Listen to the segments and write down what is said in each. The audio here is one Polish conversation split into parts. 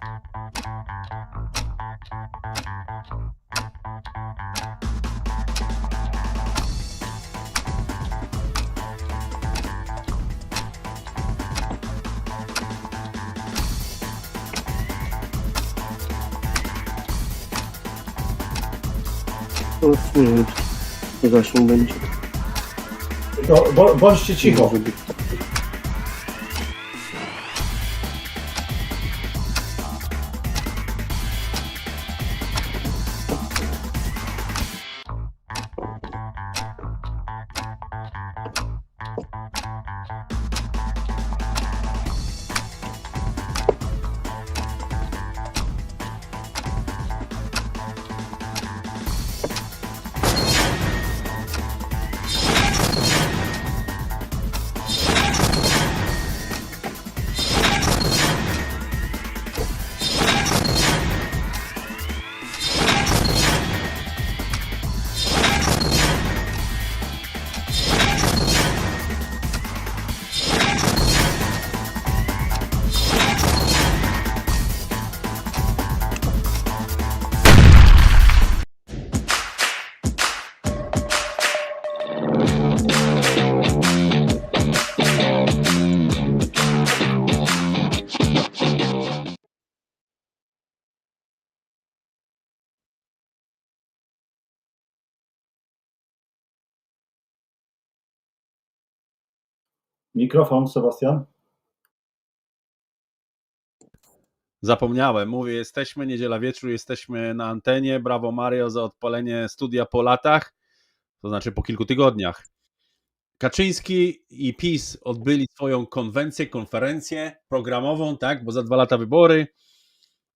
O, nie wiem, czy zasięg będzie. To bo, bądźcie cicho. Może być. Mikrofon, Sebastian. Zapomniałem, mówię, jesteśmy, niedziela wieczór, jesteśmy na antenie. Brawo Mario za odpalenie studia po latach, to znaczy po kilku tygodniach. Kaczyński i PiS odbyli swoją konwencję, konferencję programową, tak, bo za dwa lata wybory.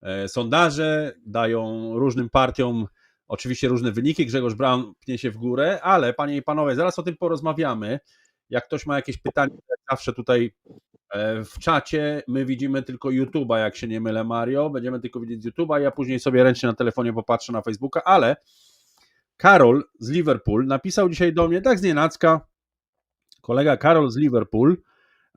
E, sondaże dają różnym partiom oczywiście różne wyniki. Grzegorz Braun pnie się w górę, ale panie i panowie, zaraz o tym porozmawiamy. Jak ktoś ma jakieś pytania, jak zawsze tutaj E, W czacie my widzimy tylko YouTube'a, jak się nie mylę, Mario. Będziemy tylko widzieć YouTube'a. Ja później sobie ręcznie na telefonie popatrzę na Facebooka, ale Karol z Liverpool napisał dzisiaj do mnie, tak z nienacka, kolega Karol z Liverpool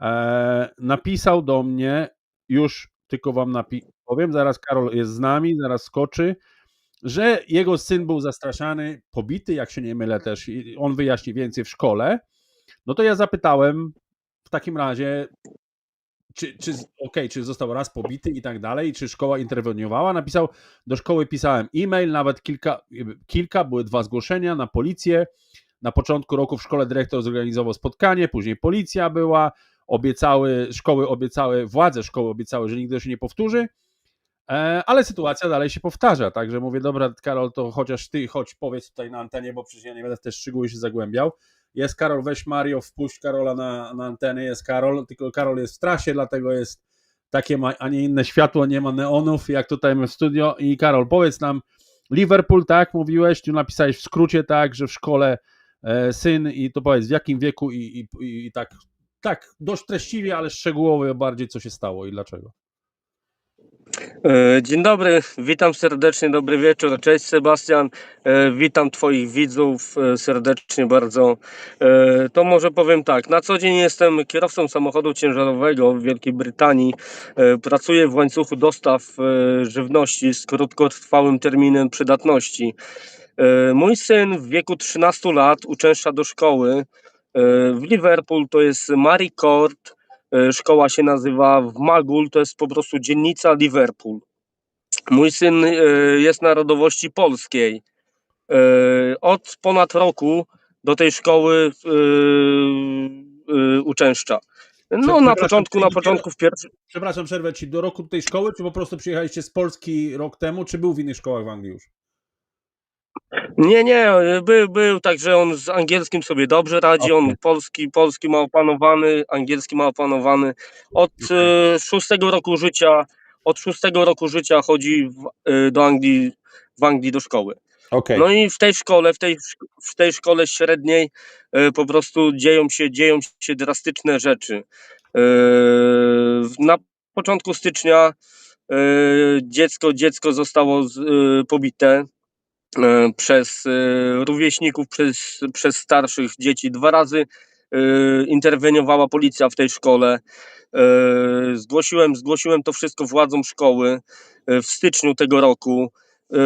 e, napisał do mnie, już tylko wam napi- powiem, zaraz Karol jest z nami, zaraz skoczy, że jego syn był zastraszany, pobity, jak się nie mylę też, on wyjaśni więcej w szkole. No to ja zapytałem w takim razie, czy, czy, okej, czy został raz pobity i tak dalej, czy szkoła interweniowała. Napisał, do szkoły pisałem e-mail, nawet kilka, kilka, były dwa zgłoszenia na policję. Na początku roku w szkole dyrektor zorganizował spotkanie, później policja była, obiecały, szkoły obiecały, władze szkoły obiecały, że nigdy się nie powtórzy, e, ale sytuacja dalej się powtarza, także mówię, dobra Karol, to chociaż ty chodź powiedz tutaj na antenie, bo przecież ja nie będę w te szczegóły się zagłębiał. Jest Karol, weź Mario, wpuść Karola na, na antenę, jest Karol, tylko Karol jest w trasie, dlatego jest takie, a nie inne światło, nie ma neonów, jak tutaj my w studio. I Karol, powiedz nam, Liverpool, tak, mówiłeś, tu napisałeś w skrócie, tak, że w szkole e, syn i to powiedz, w jakim wieku i, i, i tak, tak, dość treściwie, ale szczegółowo bardziej, co się stało i dlaczego. E, Dzień dobry, witam serdecznie, dobry wieczór. Cześć Sebastian, E, witam Twoich widzów e, serdecznie bardzo. To może powiem tak, na co dzień jestem kierowcą samochodu ciężarowego w Wielkiej Brytanii. Pracuję w łańcuchu dostaw żywności z krótkotrwałym terminem przydatności. Mój syn w wieku 13 lat uczęszcza do szkoły w Liverpool, to jest Mary Court. E, Szkoła się nazywa w Magul, to jest po prostu dzielnica Liverpool. Mój syn e, jest narodowości polskiej. E, Od ponad roku do tej szkoły uczęszcza. No na początku, na początku w pierwszym. Przepraszam, przerwę ci, do roku tej szkoły, czy po prostu przyjechaliście z Polski rok temu, czy był w innych szkołach w Anglii już? Nie, nie, był, był, także on z angielskim sobie dobrze radzi, on Okej. polski, polski ma opanowany, angielski ma opanowany. Od e, szóstego roku życia, od szóstego roku życia chodzi w, e, do Anglii, w Anglii do szkoły. Okej. No i w tej szkole, w tej, szk- w tej szkole średniej e, po prostu dzieją się, dzieją się drastyczne rzeczy. E, Na początku stycznia e, dziecko, dziecko zostało z- e, pobite przez e, rówieśników, przez, przez starszych dzieci dwa razy. interweniowała policja w tej szkole. E, Zgłosiłem, zgłosiłem to wszystko władzom szkoły e, w styczniu tego roku. E,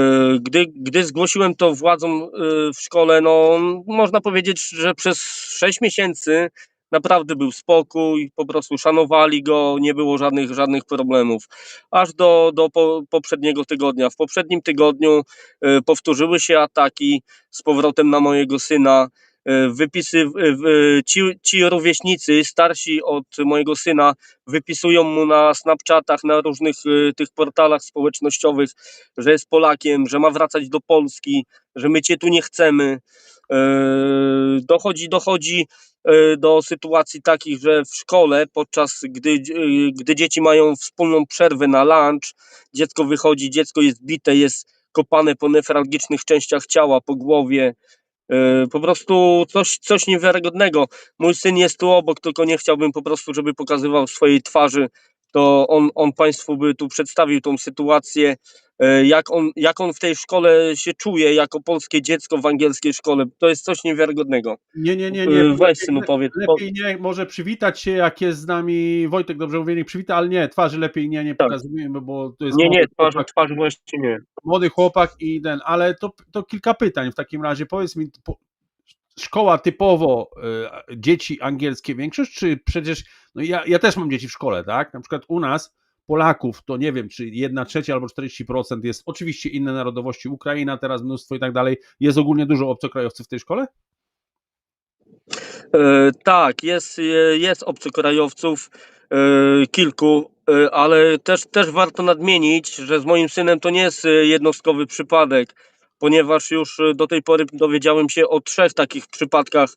Gdy, gdy zgłosiłem to władzom e, w szkole, no można powiedzieć, że przez 6 miesięcy naprawdę był spokój, po prostu szanowali go, nie było żadnych, żadnych problemów. Aż do, do po, poprzedniego tygodnia. W poprzednim tygodniu e, powtórzyły się ataki z powrotem na mojego syna. E, Wypisy, ci, ci rówieśnicy starsi od mojego syna wypisują mu na Snapchatach, na różnych e, tych portalach społecznościowych, że jest Polakiem, że ma wracać do Polski, że my cię tu nie chcemy. Dochodzi, dochodzi do sytuacji takich, że w szkole, podczas gdy, e, gdy dzieci mają wspólną przerwę na lunch, dziecko wychodzi, dziecko jest bite, jest kopane po newralgicznych częściach ciała, po głowie. E, Po prostu coś, coś niewiarygodnego. Mój syn jest tu obok, tylko nie chciałbym po prostu, żeby pokazywał swojej twarzy. To on, on Państwu by tu przedstawił tą sytuację, e, jak on, jak on w tej szkole się czuje jako polskie dziecko w angielskiej szkole. To jest coś niewiarygodnego. Nie, nie, nie, E, nie. Weź synu powiedz. po- Lepiej nie, może przywitać się, jak jest z nami Wojtek, dobrze mówię, niech przywita, ale nie, twarzy lepiej nie, nie Tak. pokazujemy, bo to jest Nie, nie, twarz, chłopak, twarz właśnie nie. młody chłopak i ten, ale to, to kilka pytań w takim razie. Powiedz mi, po, szkoła typowo y, dzieci angielskie większość, czy przecież, no ja, ja też mam dzieci w szkole, tak? Na przykład u nas Polaków, to nie wiem, czy jedna trzecia albo 40% jest oczywiście inne narodowości, Ukraina teraz mnóstwo i tak dalej. Jest ogólnie dużo obcokrajowców w tej szkole? E, Tak, jest, e, jest obcokrajowców e, kilku, e, ale też, też warto nadmienić, że z moim synem to nie jest e, jednostkowy przypadek, ponieważ już e, do tej pory dowiedziałem się o trzech takich przypadkach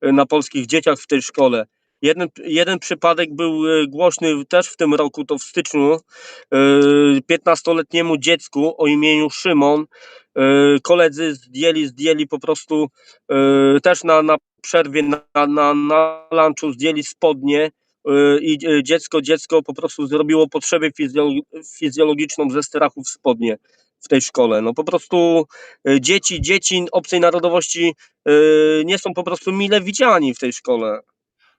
e, na polskich dzieciach w tej szkole. Jeden, jeden przypadek był e, głośny też w tym roku, to w styczniu. e, 15-letniemu dziecku o imieniu Szymon koledzy zdjęli, zdjęli po prostu też na, na przerwie na, na, na lunchu zdjęli spodnie y, i y, dziecko, dziecko po prostu zrobiło potrzebę fizjolo- fizjologiczną ze strachu w spodnie w tej szkole. No po prostu y, dzieci, dzieci obcej narodowości y, nie są po prostu mile widziani w tej szkole.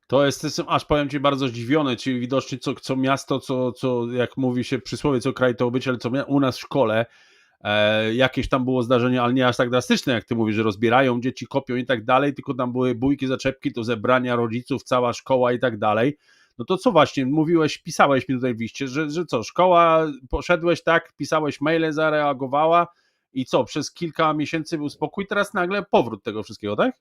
To jest, jestem aż powiem Ci bardzo zdziwiony, czyli widocznie co, co miasto, co, co jak mówi się przysłowie, co kraj to być, ale co u nas w szkole e, jakieś tam było zdarzenie, ale nie aż tak drastyczne, jak Ty mówisz, że rozbierają dzieci, kopią i tak dalej, tylko tam były bójki, zaczepki, to zebrania rodziców, cała szkoła i tak dalej. No to co właśnie, mówiłeś, pisałeś mi tutaj że, że co, szkoła, poszedłeś tak, pisałeś maile, zareagowała i co, przez kilka miesięcy był spokój, teraz nagle powrót tego wszystkiego, tak?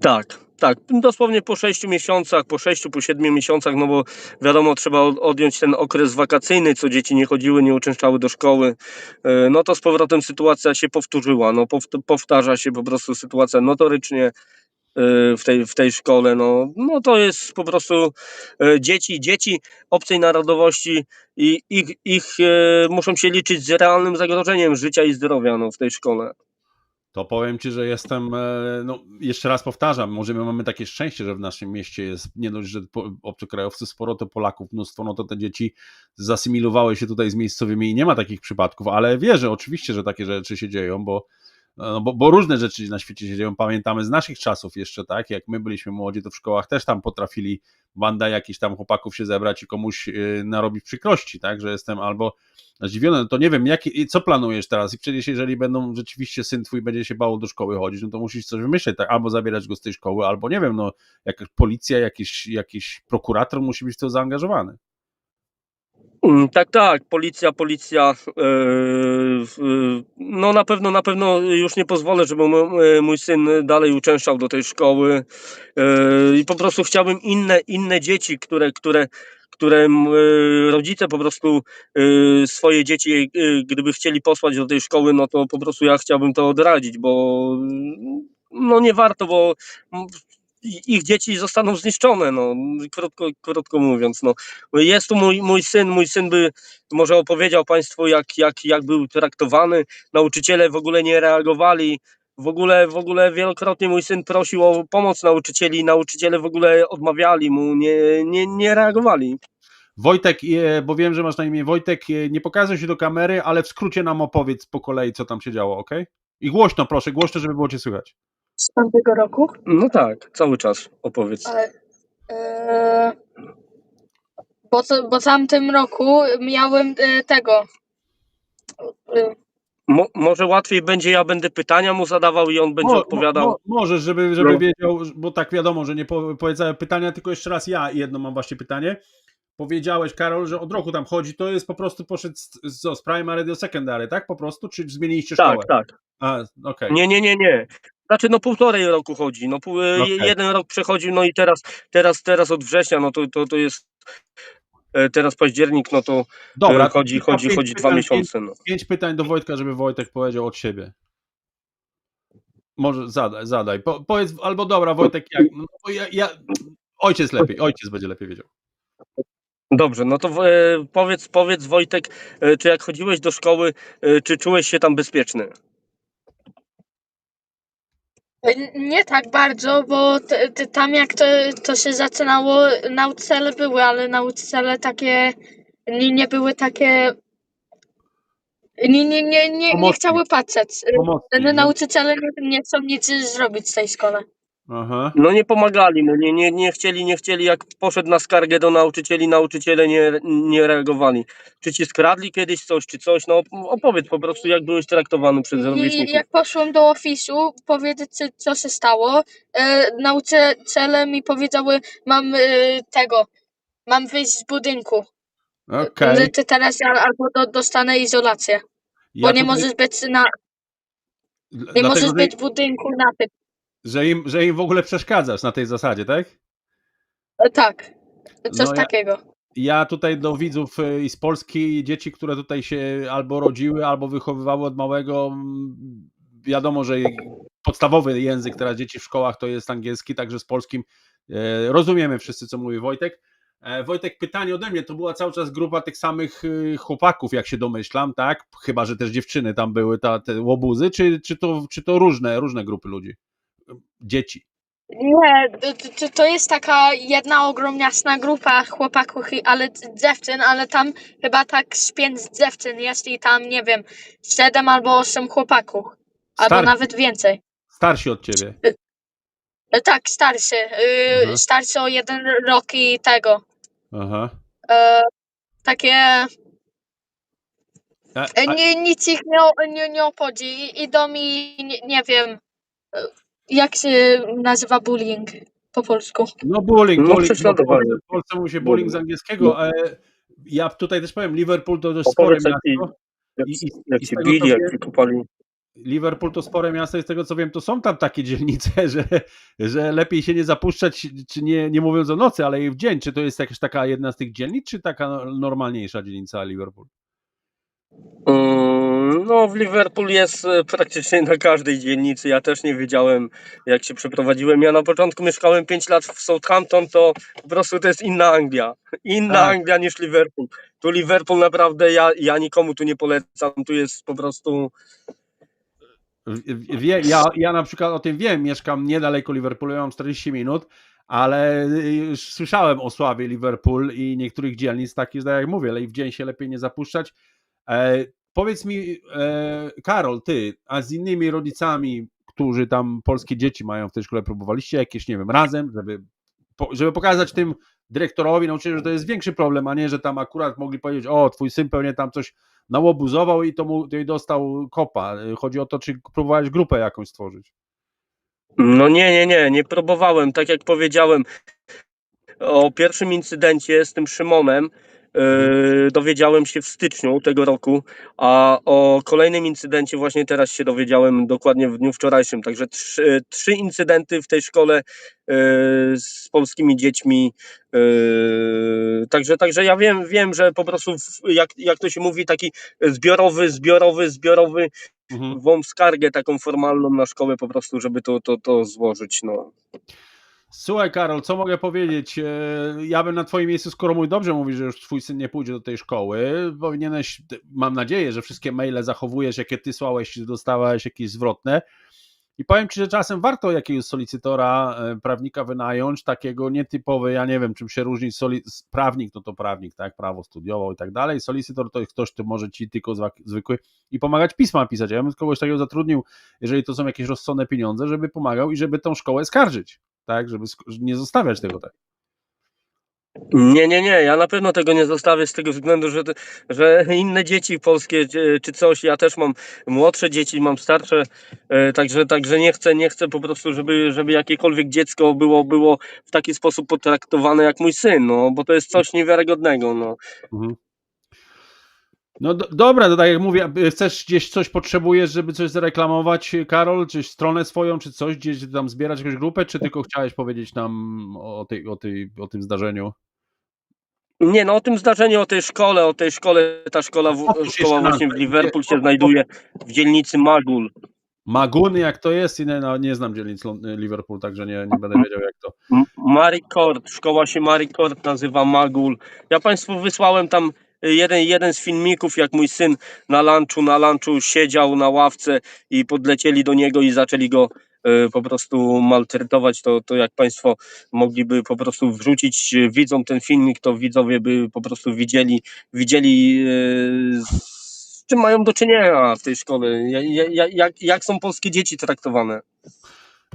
Tak, tak. Dosłownie po 6 miesiącach, po 6, po 7 miesiącach, no bo wiadomo, trzeba od- odjąć ten okres wakacyjny, co dzieci nie chodziły, nie uczęszczały do szkoły. e, No to z powrotem sytuacja się powtórzyła. No pow- powtarza się po prostu sytuacja notorycznie w tej, w tej szkole. No, no to jest po prostu e, dzieci, dzieci obcej narodowości i ich, ich e, muszą się liczyć z realnym zagrożeniem życia i zdrowia no, w tej szkole. To powiem Ci, że jestem, e, no jeszcze raz powtarzam, może my mamy takie szczęście, że w naszym mieście jest nie dość, że obcokrajowców sporo, to Polaków mnóstwo, no to te dzieci zasymilowały się tutaj z miejscowymi i nie ma takich przypadków, ale wierzę oczywiście, że takie rzeczy się dzieją, bo, no, bo, bo różne rzeczy na świecie się dzieją. Pamiętamy z naszych czasów jeszcze, tak, jak my byliśmy młodzi, to w szkołach też tam potrafili banda jakichś tam chłopaków się zebrać i komuś y, narobić przykrości, tak, że jestem albo zdziwiony, no to nie wiem, jaki, i co planujesz teraz? I przecież jeżeli będą rzeczywiście syn twój będzie się bał do szkoły chodzić, no to musisz coś wymyśleć, tak? albo zabierać go z tej szkoły, albo nie wiem, no jakaś policja, jakiś, jakiś prokurator musi być w to zaangażowany. Mm, Tak, tak, policja, policja. e, e, No na pewno, na pewno już nie pozwolę, żeby e, mój syn dalej uczęszczał do tej szkoły. I po prostu chciałbym inne, inne dzieci, które, które, które rodzice po prostu swoje dzieci, gdyby chcieli posłać do tej szkoły, no to po prostu ja chciałbym to odradzić, bo no nie warto, bo ich dzieci zostaną zniszczone, no krótko, krótko mówiąc, no. Jest tu mój, mój syn, mój syn by może opowiedział Państwu, jak, jak, jak był traktowany. Nauczyciele w ogóle nie reagowali. W ogóle, w ogóle wielokrotnie mój syn prosił o pomoc nauczycieli, nauczyciele w ogóle odmawiali mu, nie, nie, nie reagowali. Wojtek, e, bo wiem, że masz na imię Wojtek, e, nie pokazuj się do kamery, ale w skrócie nam opowiedz po kolei, co tam się działo, ok? I głośno, proszę, głośno, żeby było Cię słychać. Z tamtego roku? No tak, cały czas opowiedz. Ale, e, bo, to, bo tamtym roku miałem e, tego. E, Mo, może łatwiej będzie, ja będę pytania mu zadawał i on będzie Mo- odpowiadał. Mo, może, żeby, żeby No. wiedział, bo tak wiadomo, że nie po, powiedziałem pytania, tylko jeszcze raz ja jedno mam właśnie pytanie. Powiedziałeś, Karol, że od roku tam chodzi, to jest po prostu poszedł z, z, z primary do secondary, tak? Po prostu? Czy zmieniliście szkołę? tak, tak. A, okej. Nie, nie, nie, nie. Znaczy no półtorej roku chodzi. No pół, e, Okej. jeden rok przechodził, no i teraz, teraz, teraz od września, no to, to, to jest e, teraz październik, no to Dobra, e, chodzi, to chodzi, chodzi dwa pytań, miesiące. No. Pięć, pytań do Wojtka, żeby Wojtek powiedział od siebie. Może zadaj, zadaj. Po, powiedz, albo dobra, Wojtek, jak. No, ja, ja, ojciec lepiej, ojciec będzie lepiej wiedział. Dobrze, no to powiedz, powiedz Wojtek, czy jak chodziłeś do szkoły, czy czułeś się tam bezpieczny? Nie tak bardzo, bo t, t, tam jak to, to się zaczynało, nauczyciele były, ale nauczyciele takie nie, nie były takie. Nie, nie, nie, nie, nie Pomocni. chciały patrzeć. Pomocni, No, no. nauczyciele nie, nie chcą nic zrobić w tej szkole. Aha. No nie pomagali mu, nie, nie, nie chcieli, nie chcieli, jak poszedł na skargę do nauczycieli, nauczyciele nie, nie reagowali. Czy ci skradli kiedyś coś, czy coś? No opowiedz po prostu, jak byłeś traktowany przez I rówieśników. jak poszłem do ofisu powiedzieć, co, się stało, e, nauczyciele mi powiedziały, mam e, tego, mam wyjść z budynku. Okej. Że Ty teraz ja albo do, dostanę izolację, bo Ja nie tutaj- możesz być na, nie dlatego, możesz że- być w budynku na tym. Że im, że im w ogóle przeszkadzasz na tej zasadzie, tak? E, Tak, coś No ja- takiego. Ja tutaj do widzów y, i z Polski, dzieci, które tutaj się albo rodziły, albo wychowywały od małego, wiadomo, że podstawowy język teraz dzieci w szkołach to jest angielski, także z polskim e, rozumiemy wszyscy, co mówi Wojtek. E, Wojtek, pytanie ode mnie, to była cały czas grupa tych samych chłopaków, jak się domyślam, tak? Chyba, że też dziewczyny tam były, ta, te łobuzy, czy, czy, to, czy to różne, różne grupy ludzi? Dzieci. Nie, to, to, jest taka jedna ogromniasna grupa chłopaków, i- ale dziewczyn, ale tam chyba tak z pięć dziewczyn jest i tam, nie wiem, siedem albo osiem chłopaków, albo Star- nawet więcej. Starsi od ciebie. E, Tak, starszy, y, Aha. starszy o jeden rok i tego. Aha. E, takie, A, e, a, nie, nic ich nie, nie, nie obchodzi. I- Idą mi, nie, nie wiem, jak się nazywa bullying po polsku. No bullying, No, bullying. prześladowanie. W Polsce mówi się bullying z angielskiego. E, ja tutaj też powiem, Liverpool to dość spore Opowiedz, jak ci, miasto. jak, I- i- jak i z ci tego, bili, jak kopali. Liverpool to spore miasto i z tego co wiem, to są tam takie dzielnice, że, że lepiej się nie zapuszczać, czy nie, nie mówiąc o nocy, ale i w dzień. Czy to jest jakaś taka jedna z tych dzielnic, czy taka normalniejsza dzielnica Liverpool? Mm, No, w Liverpool jest e, praktycznie na każdej dzielnicy. Ja też nie wiedziałem, jak się przeprowadziłem. Ja na początku mieszkałem 5 lat w Southampton, to po prostu to jest inna Anglia. Inna Tak. Anglia niż Liverpool. Tu Liverpool naprawdę ja, ja nikomu tu nie polecam. Tu jest po prostu. Wie, ja, ja na przykład o tym wiem, mieszkam niedaleko Liverpoolu, ja mam 40 minut, ale już słyszałem o sławie Liverpool i niektórych dzielnic takich, tak jak mówię, ale i w dzień się lepiej nie zapuszczać. E, powiedz mi, e, Karol, ty, a z innymi rodzicami, którzy tam polskie dzieci mają w tej szkole, próbowaliście jakieś, nie wiem, razem, żeby, żeby pokazać tym dyrektorowi, nauczycielom, że to jest większy problem, a nie, że tam akurat mogli powiedzieć, o, twój syn pewnie tam coś nałobuzował i to mu to dostał kopa. Chodzi o to, czy próbowałeś grupę jakąś stworzyć. No nie, nie, nie, nie próbowałem. Tak jak powiedziałem, o pierwszym incydencie z tym Szymonem e, dowiedziałem się w styczniu tego roku, a o kolejnym incydencie właśnie teraz się dowiedziałem dokładnie w dniu wczorajszym. Także trzy, trzy incydenty w tej szkole e, z polskimi dziećmi. e, Także, także ja wiem, wiem, że po prostu jak, jak to się mówi, taki zbiorowy, zbiorowy, zbiorowy Mhm. wą skargę taką formalną na szkołę po prostu, żeby to, to, to złożyć. No. Słuchaj, Karol, co mogę powiedzieć? E, Ja bym na Twoim miejscu, skoro mój dobrze mówi, że już Twój syn nie pójdzie do tej szkoły, powinieneś, mam nadzieję, że wszystkie maile zachowujesz, jakie Ty słałeś, dostawałeś jakieś zwrotne. I powiem Ci, że czasem warto jakiegoś solicytora, e, prawnika wynająć, takiego nietypowy, ja nie wiem, czym się różni soli, prawnik, no to prawnik, tak, prawo studiował i tak dalej, solicytor to jest ktoś, kto może Ci tylko zwykły i pomagać pisma pisać. Ja bym kogoś takiego zatrudnił, jeżeli to są jakieś rozsądne pieniądze, żeby pomagał i żeby tą szkołę skarżyć, tak, żeby nie zostawiać tego tak. Nie, nie, nie, ja na pewno tego nie zostawię z tego względu, że, że inne dzieci polskie czy, czy coś, ja też mam młodsze dzieci, mam starsze, e, także, także nie chcę, nie chcę po prostu, żeby, żeby jakiekolwiek dziecko było, było w taki sposób potraktowane jak mój syn, no, bo to jest coś niewiarygodnego, no. Mhm. No do, dobra, to tak jak mówię, chcesz gdzieś coś potrzebujesz, żeby coś zareklamować, Karol, czy stronę swoją, czy coś, gdzieś tam zbierać jakąś grupę, czy tylko chciałeś powiedzieć nam o, tej, o, tej, o tym zdarzeniu? Nie, no o tym zdarzeniu, o tej szkole, o tej szkole, ta szkola, w, szkoła właśnie w. Liverpool się znajduje w dzielnicy Magul. Maguny, jak to jest? I Nie, no, nie znam dzielnic Liverpool, także nie, nie będę wiedział, jak to. M- Marie Court, szkoła się Marie Court nazywa Magul. Ja Państwu wysłałem tam jeden, jeden z filmików, jak mój syn na lunchu, na lunchu siedział na ławce i podlecieli do niego i zaczęli go y, po prostu maltretować, to, to jak Państwo mogliby po prostu wrzucić y, widzom ten filmik, to widzowie by po prostu widzieli, widzieli y, z czym mają do czynienia w tej szkole, Ja- ja- ja- jak, jak są polskie dzieci traktowane.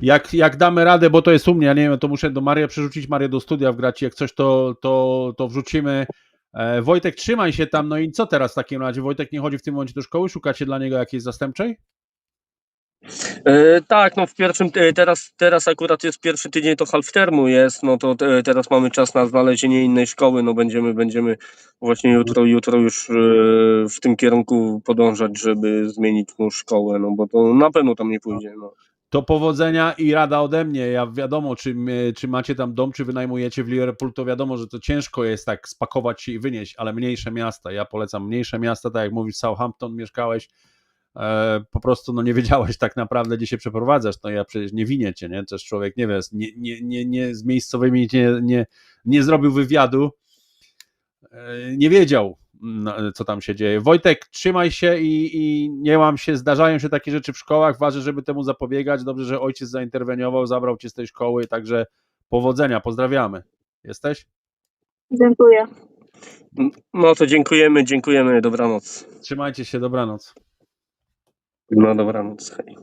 Jak, jak damy radę, bo to jest u mnie, ja nie wiem, to muszę do Maria przerzucić, Marię do studia wgrać, jak coś to, to, to wrzucimy. E, Wojtek, trzymaj się tam, no i co teraz w takim razie? Wojtek nie chodzi w tym momencie do szkoły, szukacie dla niego jakiejś zastępczej? E, tak, no w pierwszym, e, teraz, teraz akurat jest pierwszy tydzień, to half termu jest, no to te, teraz mamy czas na znalezienie innej szkoły, no będziemy, będziemy właśnie jutro, jutro już e, w tym kierunku podążać, żeby zmienić mu szkołę, no bo to na pewno tam nie pójdzie, no. To powodzenia i rada ode mnie. Ja wiadomo, czy, czy macie tam dom, czy wynajmujecie w Liverpool, to wiadomo, że to ciężko jest tak spakować się i wynieść, ale mniejsze miasta. Ja polecam mniejsze miasta, tak jak mówisz, Southampton mieszkałeś, e, po prostu no nie wiedziałeś tak naprawdę, gdzie się przeprowadzasz. No ja przecież nie winię cię, nie? Też człowiek nie wie, nie, nie, nie, nie z miejscowymi nie, nie, nie zrobił wywiadu, e, nie wiedział, co tam się dzieje. Wojtek, trzymaj się i, i nie łam się, zdarzają się takie rzeczy w szkołach, ważne, żeby temu zapobiegać. Dobrze, że ojciec zainterweniował, zabrał cię z tej szkoły, także powodzenia, pozdrawiamy. Jesteś? Dziękuję. No to dziękujemy, dziękujemy, dobranoc. Trzymajcie się, dobranoc. No dobranoc, hej.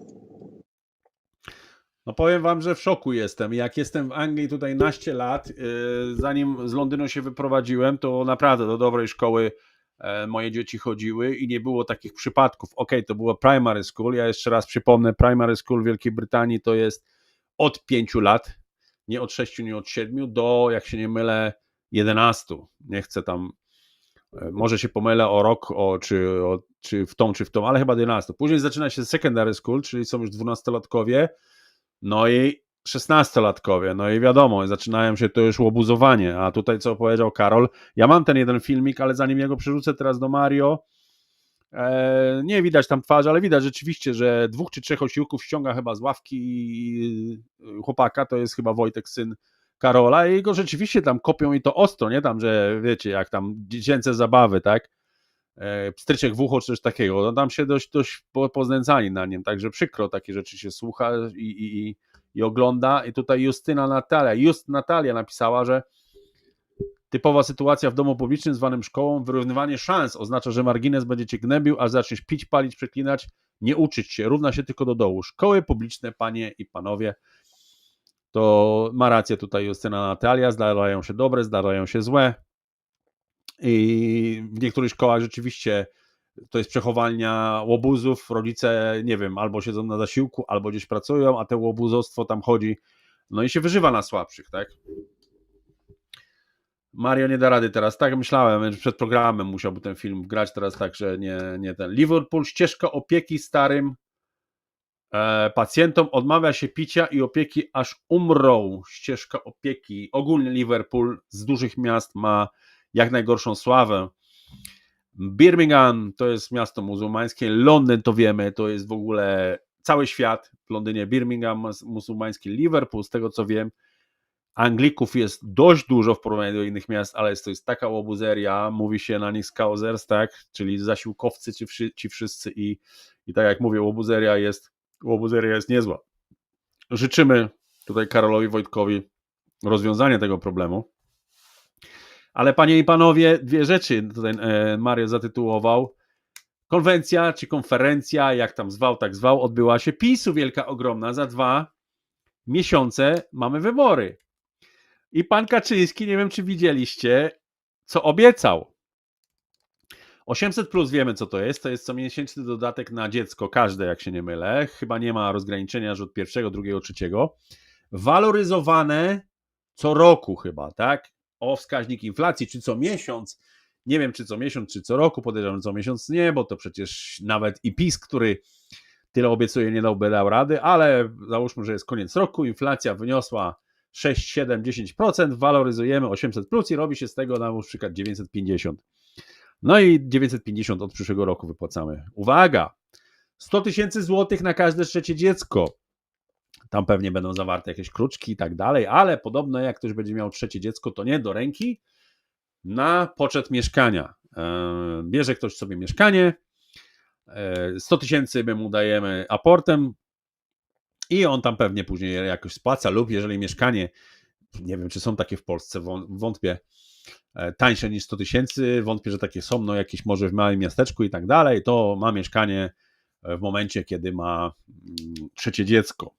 No powiem wam, że w szoku jestem. Jak jestem w Anglii tutaj naście lat, yy, zanim z Londynu się wyprowadziłem, to naprawdę do dobrej szkoły e, moje dzieci chodziły i nie było takich przypadków. Ok, to było primary school. Ja jeszcze raz przypomnę, primary school w Wielkiej Brytanii to jest od 5 lat, nie od 6, nie od 7, do, jak się nie mylę, 11. Nie chcę tam, e, może się pomylę o rok, o, czy, o, czy w tą, czy w tą, ale chyba 11. Później zaczyna się secondary school, czyli są już 12-latkowie, no i 16-latkowie, no i wiadomo, zaczynają się to już łobuzowanie, a tutaj co powiedział Karol, ja mam ten jeden filmik, ale zanim ja go przerzucę teraz do Mario, e, nie widać tam twarzy, ale widać rzeczywiście, że dwóch czy trzech osiłków ściąga chyba z ławki chłopaka, to jest chyba Wojtek, syn Karola i go rzeczywiście tam kopią i to ostro, nie tam, że wiecie, jak tam dziecięce zabawy, tak, pstryczek w ucho czy coś takiego, no tam się dość, dość po- poznęcali na nim, także przykro takie rzeczy się słucha i, i, i, i ogląda. I tutaj Justyna Natalia, Just Natalia napisała, że typowa sytuacja w domu publicznym zwanym szkołą, wyrównywanie szans oznacza, że margines będzie cię gnębił, a zaczniesz pić, palić, przeklinać, nie uczyć się, równa się tylko do dołu. Szkoły publiczne, panie i panowie, to ma rację tutaj Justyna Natalia, zdarzają się dobre, zdarzają się złe i w niektórych szkołach rzeczywiście to jest przechowalnia łobuzów, rodzice, nie wiem, albo siedzą na zasiłku, albo gdzieś pracują, a te łobuzostwo tam chodzi, no i się wyżywa na słabszych, tak? Mario nie da rady teraz, tak myślałem, przed programem musiałby ten film grać, teraz tak, że nie, nie ten. Liverpool, ścieżka opieki starym e, pacjentom odmawia się picia i opieki aż umrą. Ścieżka opieki. Ogólnie Liverpool z dużych miast ma jak najgorszą sławę. Birmingham to jest miasto muzułmańskie, Londyn to wiemy, to jest w ogóle cały świat. W Londynie Birmingham muzułmański, Liverpool, z tego co wiem, Anglików jest dość dużo w porównaniu do innych miast, ale jest, to jest taka łobuzeria, mówi się na nich skauzers, tak, czyli zasiłkowcy ci, ci wszyscy i, i tak jak mówię, łobuzeria jest, łobuzeria jest niezła. życzymy tutaj Karolowi Wojtkowi rozwiązania tego problemu. Ale panie i panowie, dwie rzeczy tutaj e, Mario zatytułował. Konwencja czy konferencja, jak tam zwał, tak zwał, odbyła się. PiSu wielka, ogromna. Za dwa miesiące mamy wybory. I pan Kaczyński, nie wiem czy widzieliście, co obiecał. 800 plus wiemy, co to jest. To jest comiesięczny dodatek na dziecko, każde, jak się nie mylę. Chyba nie ma rozgraniczenia, że od pierwszego, drugiego, trzeciego. Waloryzowane co roku, chyba, tak? O wskaźnik inflacji, czy co miesiąc. Nie wiem, czy co miesiąc, czy co roku. Podejrzewam, co miesiąc nie, bo to przecież nawet i PiS, który tyle obiecuje, nie dałby dał rady, ale załóżmy, że jest koniec roku, inflacja wyniosła 6, 7, 10%, waloryzujemy 800 plus i robi się z tego na przykład 950. No i 950 od przyszłego roku wypłacamy. Uwaga! 100 tysięcy złotych na każde trzecie dziecko. Tam pewnie będą zawarte jakieś kruczki i tak dalej, ale podobno jak ktoś będzie miał trzecie dziecko, to nie do ręki, na poczet mieszkania. E, Bierze ktoś sobie mieszkanie, e, 100 tysięcy my mu dajemy aportem i on tam pewnie później jakoś spłaca lub jeżeli mieszkanie, nie wiem czy są takie w Polsce, wą- wątpię, e, tańsze niż 100 tysięcy, wątpię, że takie są, no jakieś może w małym miasteczku i tak dalej, to ma mieszkanie e, w momencie, kiedy ma mm, trzecie dziecko.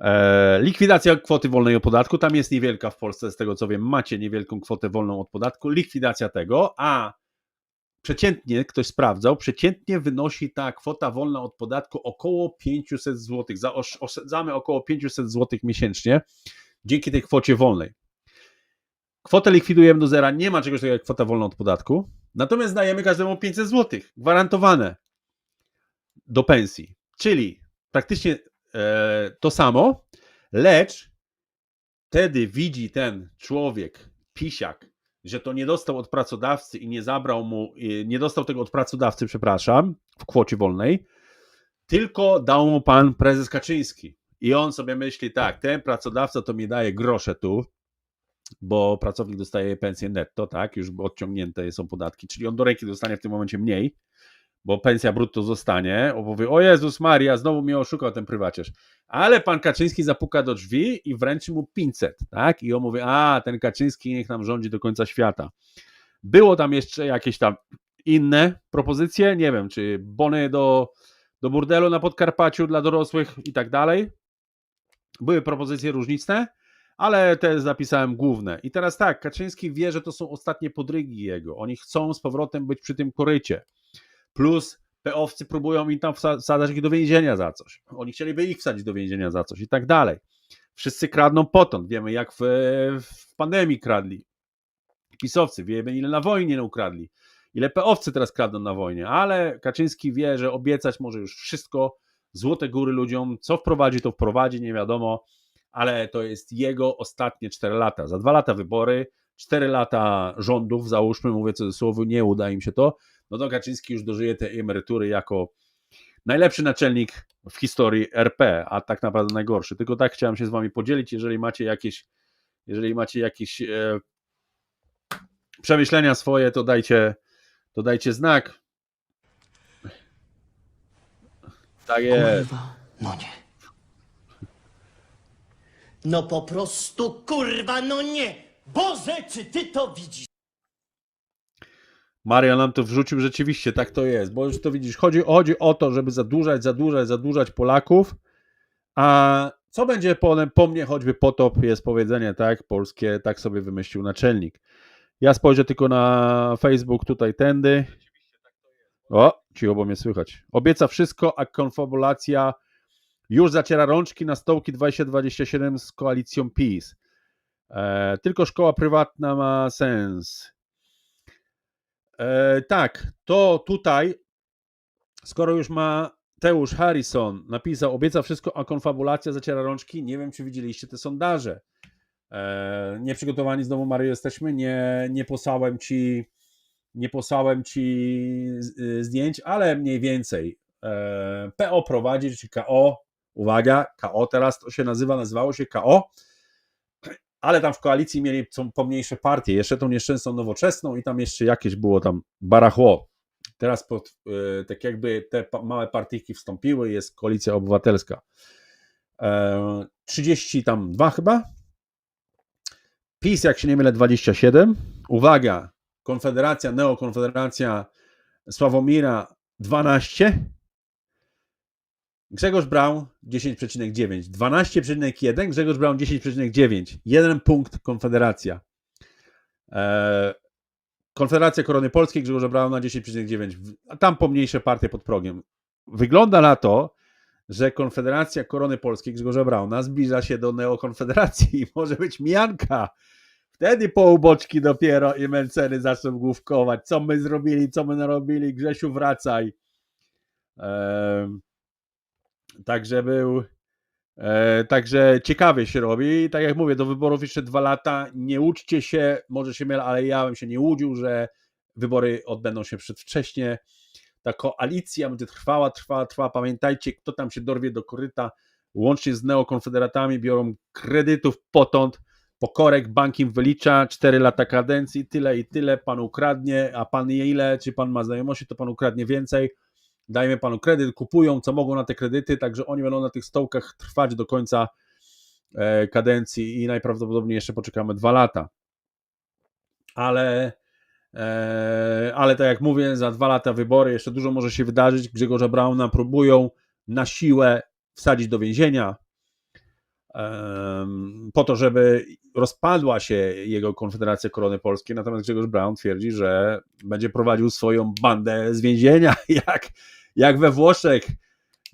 E, Likwidacja kwoty wolnej od podatku, tam jest niewielka w Polsce, z tego co wiem, macie niewielką kwotę wolną od podatku, likwidacja tego, a przeciętnie, ktoś sprawdzał, przeciętnie wynosi ta kwota wolna od podatku około 500 zł, zaoszczędzamy około 500 zł miesięcznie dzięki tej kwocie wolnej. Kwotę likwidujemy do zera, nie ma czegoś takiego jak kwota wolna od podatku, natomiast dajemy każdemu 500 zł, gwarantowane do pensji, czyli praktycznie to samo, lecz wtedy widzi ten człowiek, pisiak, że to nie dostał od pracodawcy i nie zabrał mu, i nie dostał tego od pracodawcy, przepraszam, w kwocie wolnej, tylko dał mu pan prezes Kaczyński. I on sobie myśli tak, ten pracodawca to mi daje grosze tu, bo pracownik dostaje pensję netto, tak, już odciągnięte są podatki, czyli on do ręki dostanie w tym momencie mniej, bo pensja brutto zostanie, on powie, o Jezus Maria, znowu mnie oszukał ten prywaciarz. Ale pan Kaczyński zapuka do drzwi i wręczy mu 500, tak? I on mówi, a ten Kaczyński niech nam rządzi do końca świata. Było tam jeszcze jakieś tam inne propozycje, nie wiem, czy bony do, do burdelu na Podkarpaciu dla dorosłych i tak dalej. Były propozycje różniczne, ale te zapisałem główne. I teraz tak, Kaczyński wie, że to są ostatnie podrygi jego. Oni chcą z powrotem być przy tym korycie. Plus peowcy próbują im tam wsa- wsadzać ich do więzienia za coś. Oni chcieliby ich wsadzić do więzienia za coś i tak dalej. Wszyscy kradną potąd. Wiemy, jak w, w pandemii kradli. Pisowcy, wiemy, ile na wojnie ukradli. Ile peowcy teraz kradną na wojnie. Ale Kaczyński wie, że obiecać może już wszystko. Złote góry ludziom. Co wprowadzi, to wprowadzi, nie wiadomo. Ale to jest jego ostatnie 4 lata. Za dwa lata wybory, 4 lata rządów, załóżmy, mówię cudzysłowie, nie uda im się to no to Kaczyński już dożyje tej emerytury jako najlepszy naczelnik w historii RP, a tak naprawdę najgorszy. Tylko tak chciałem się z wami podzielić, jeżeli macie jakieś jeżeli macie jakieś e, przemyślenia swoje, to dajcie to dajcie znak. Tak jest. Kurwa, no nie. No po prostu kurwa, no nie! Boże, czy ty to widzisz? Maria nam to wrzucił, rzeczywiście tak to jest, bo już to widzisz, chodzi, chodzi o to, żeby zadłużać, zadłużać, zadłużać Polaków, a co będzie po, po mnie choćby potop, jest powiedzenie, tak, polskie, tak sobie wymyślił naczelnik. Ja spojrzę tylko na Facebook tutaj tędy. O, cicho, bo mnie słychać. Obieca wszystko, a konfabulacja już zaciera rączki na stołki 2027 z koalicją PiS. E, tylko szkoła prywatna ma sens. E, tak, to tutaj, skoro już ma Teusz Harrison napisał, obieca wszystko, a konfabulacja zaciera rączki, nie wiem, czy widzieliście te sondaże. E, nieprzygotowani znowu, Mario, jesteśmy, nie, nie posłałem ci nie posłałem ci y, zdjęć, ale mniej więcej. E, PO prowadzi, czy KO, uwaga, KO teraz to się nazywa, nazywało się KO, ale tam w koalicji mieli są pomniejsze partie, jeszcze tą nieszczęsną nowoczesną i tam jeszcze jakieś było tam barachło. Teraz pod, e, tak jakby te małe partyjki wstąpiły, jest koalicja obywatelska. e, 30 tam 2 chyba. PiS, jak się nie mylę, 27. Uwaga, Konfederacja, Neokonfederacja Sławomira 12. Grzegorz Braun 10,9. 12,1. Grzegorz Braun 10,9. Jeden punkt Konfederacja. E, Konfederacja Korony Polskiej Grzegorza Brauna 10,9. W- A tam pomniejsze partie pod progiem. Wygląda na to, że Konfederacja Korony Polskiej Grzegorza Brauna zbliża się do neokonfederacji i może być mijanka. Wtedy po uboczki dopiero i Menceny zaczną główkować. Co my zrobili, co my narobili, Grzesiu wracaj. Em, Także był. E, także ciekawie się robi. Tak jak mówię, do wyborów jeszcze dwa lata. Nie uczcie się, może się mylę, ale ja bym się nie łudził, że wybory odbędą się przedwcześnie. Ta koalicja będzie trwała, trwała, trwała. Pamiętajcie, kto tam się dorwie do koryta, łącznie z neokonfederatami, biorą kredytów potąd. Pokorek bank im wylicza 4 lata kadencji, tyle i tyle, pan ukradnie, a pan ile, czy pan ma znajomości, to pan ukradnie więcej dajmy panu kredyt, kupują co mogą na te kredyty, także oni będą na tych stołkach trwać do końca e, kadencji i najprawdopodobniej jeszcze poczekamy dwa lata. Ale, e, ale tak jak mówię, za dwa lata wybory, jeszcze dużo może się wydarzyć. Grzegorza Brauna próbują na siłę wsadzić do więzienia po to, żeby rozpadła się jego Konfederacja Korony Polskiej, natomiast Grzegorz Braun twierdzi, że będzie prowadził swoją bandę z więzienia, jak, jak we Włoszech,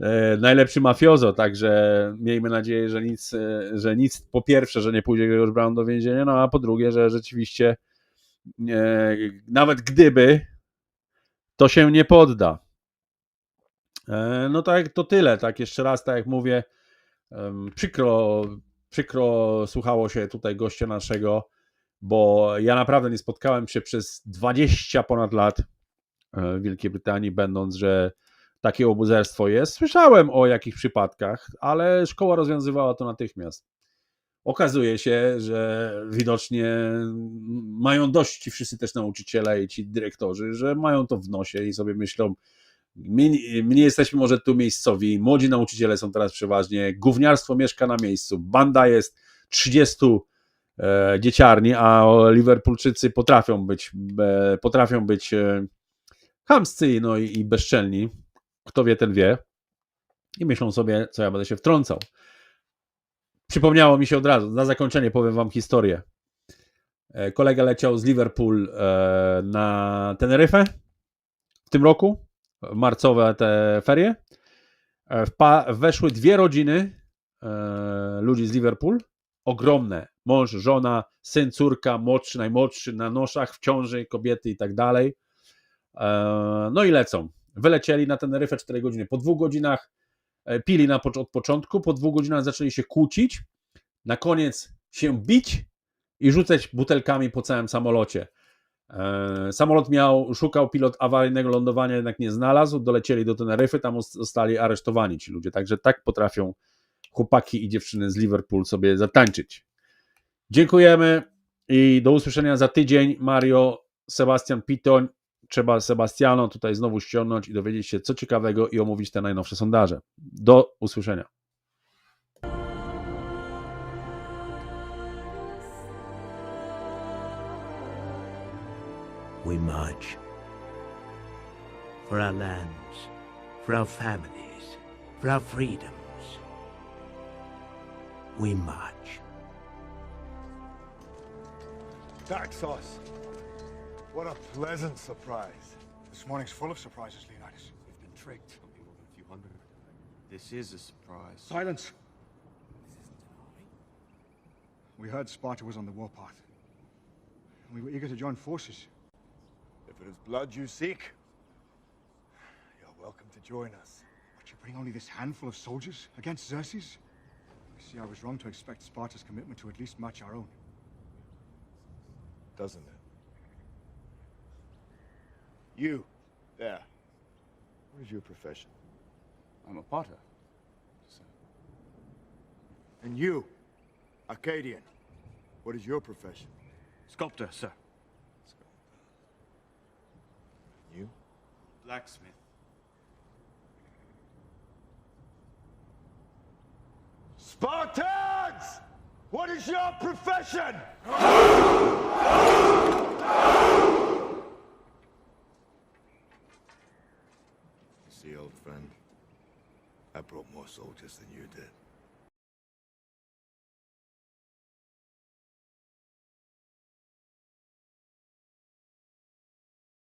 e, najlepszy mafiozo, także miejmy nadzieję, że nic, e, że nic, po pierwsze, że nie pójdzie Grzegorz Braun do więzienia, no a po drugie, że rzeczywiście e, nawet gdyby, to się nie podda. No tak, to tyle, tak jeszcze raz, tak jak mówię, przykro, przykro słuchało się tutaj gościa naszego, bo ja naprawdę nie spotkałem się przez 20 ponad lat e, w Wielkiej Brytanii, będąc, że takie obuzerstwo jest. Słyszałem o jakichś przypadkach, ale szkoła rozwiązywała to natychmiast. Okazuje się, że widocznie mają dość ci wszyscy też nauczyciele i ci dyrektorzy, że mają to w nosie i sobie myślą, my, my nie jesteśmy może tu miejscowi, młodzi nauczyciele są teraz przeważnie, gówniarstwo mieszka na miejscu, banda jest 30 e, dzieciarni, a Liverpoolczycy potrafią być, e, potrafią być e, chamscy no i, i bezczelni. Kto wie, ten wie. I myślą sobie, co ja będę się wtrącał. Przypomniało mi się od razu, na zakończenie powiem wam historię. E, Kolega leciał z Liverpool e, na Teneryfę w tym roku, marcowe te ferie. E, weszły dwie rodziny e, ludzi z Liverpool, ogromne, mąż, żona, syn, córka, młodszy, najmłodszy, na noszach, w ciąży, kobiety i tak dalej. E, No i lecą. Wylecieli na Teneryfę 4 godziny. Po dwóch godzinach pili na, od początku, po dwóch godzinach zaczęli się kłócić, na koniec się bić i rzucać butelkami po całym samolocie. E, Samolot miał, szukał pilot awaryjnego lądowania, jednak nie znalazł. Dolecieli do Teneryfy, tam os- zostali aresztowani ci ludzie. Także tak potrafią chłopaki i dziewczyny z Liverpool sobie zatańczyć. Dziękujemy i do usłyszenia za tydzień. Mario, Sebastian Pitoń. Trzeba Sebastiano tutaj znowu ściągnąć i dowiedzieć się, co ciekawego i omówić te najnowsze sondaże. Do usłyszenia. We march. For our lands, for our families, for our freedoms. We march. Daxos. What a pleasant surprise. This morning's full of surprises, Leonidas. We've been tricked. Only more than a few hundred. This is a surprise. Silence! We heard Sparta was on the warpath. We were eager to join forces. If it is blood you seek, you're welcome to join us. But you bring only this handful of soldiers against Xerxes? I see I was wrong to expect Sparta's commitment to at least match our own. Doesn't it? You, there. What is your profession? I'm a potter. And you, Arcadian. What is your profession? Sculptor, sir. You? Blacksmith. Spartans! What is your profession? See, old friend, I brought more soldiers than you did.